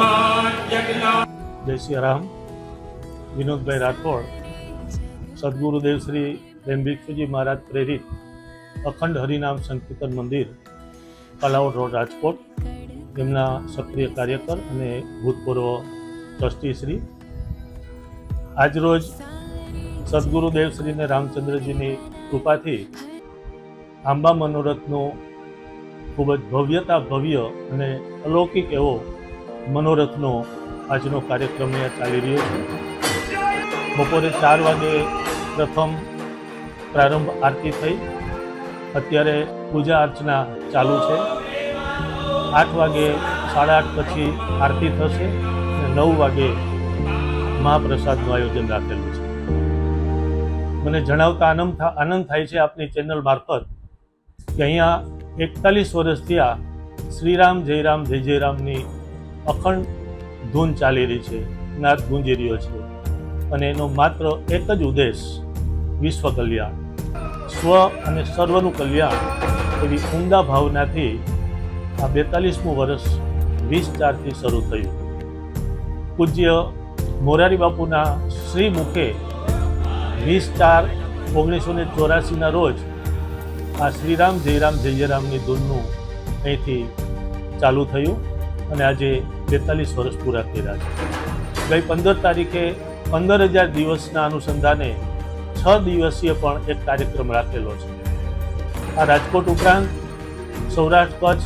જય શ્રી રામ. વિનોદભાઈ રાઠોડ સદગુરુદેવ શ્રી પ્રેમ ભિક્ષુજી મહારાજ પ્રેરિત અખંડ હરિનામ સંકીર્તન મંદિર, કલાવડ રોડ રાજકોટ, એમના સક્રિય કાર્યકર અને ભૂતપૂર્વ ટ્રસ્ટી શ્રી. આજરોજ સદગુરુદેવ શ્રીને રામચંદ્રજીની કૃપાથી આંબા મનોરથનો ખૂબ જ ભવ્યતા ભવ્ય અને અલૌકિક એવો મનોરથનો આજનો કાર્યક્રમ અહીંયા ચાલી રહ્યો છે. બપોરે ચાર વાગે પ્રથમ પ્રારંભ આરતી થઈ. અત્યારે પૂજા અર્ચના ચાલુ છે. આઠ વાગે સાડા આઠ પછી આરતી થશે અને નવ વાગે મહાપ્રસાદનું આયોજન રાખેલું છે. મને જણાવતા આનંદ આનંદ થાય છે આપની ચેનલ મારફત કે અહીંયા એકતાલીસ વર્ષથી આ શ્રીરામ જયરામ જય જયરામની અખંડ ધૂન ચાલી રહી છે, નાદ ગુંજી રહ્યો છે અને એનો માત્ર એક જ ઉદ્દેશ વિશ્વ કલ્યાણ. સ્વ અને સર્વનું કલ્યાણ એવી ઉમદા ભાવનાથી આ બેતાલીસમું વર્ષ વીસ ચારથી શરૂ થયું. પૂજ્ય મોરારી બાપુના શ્રી મુખે વીસ ચાર ઓગણીસો ને ચોરાસીના રોજ આ શ્રીરામ જયરામ જય જયરામની ધૂનનું અહીંથી ચાલુ થયું અને આજે બેતાલીસ વર્ષ પૂરા કર્યા છે. ગઈ પંદર તારીખે પંદર હજાર દિવસના અનુસંધાને છ દિવસીય પણ એક કાર્યક્રમ રાખેલો છે. આ રાજકોટ ઉપરાંત, સૌરાષ્ટ્ર કચ્છ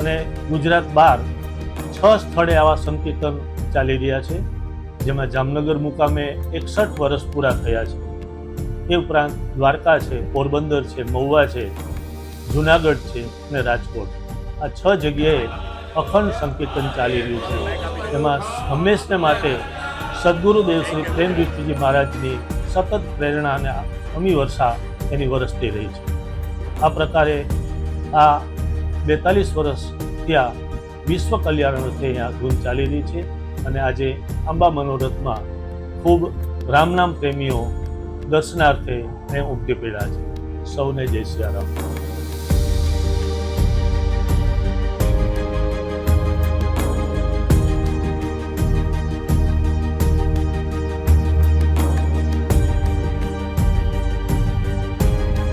અને ગુજરાત બહાર છ સ્થળે આવા સંકીર્તન ચાલી રહ્યા છે, જેમાં જામનગર મુકામે એકસઠ વર્ષ પૂરા થયા છે. એ ઉપરાંત દ્વારકા છે, પોરબંદર છે, મહુવા છે, જુનાગઢ છે અને રાજકોટ. આ છ જગ્યાએ અખંડ સંકીર્તન ચાલી રહ્યું છે. એમાં હંમેશને માટે સદગુરુદેવ શ્રી પ્રેમ દીક્ષિતજી મહારાજની સતત પ્રેરણા અને અમી વર્ષા એની વરસતી રહી છે. આ પ્રકારે આ બેતાલીસ વર્ષ ત્યાં વિશ્વ કલ્યાણ અર્થે અહીંયા ધૂન ચાલી રહી છે અને આજે અંબા મનોરથમાં ખૂબ રામનામ પ્રેમીઓ દર્શનાર્થે અહીં ઉમટી પડ્યા છે. સૌને જય શ્રી રામ.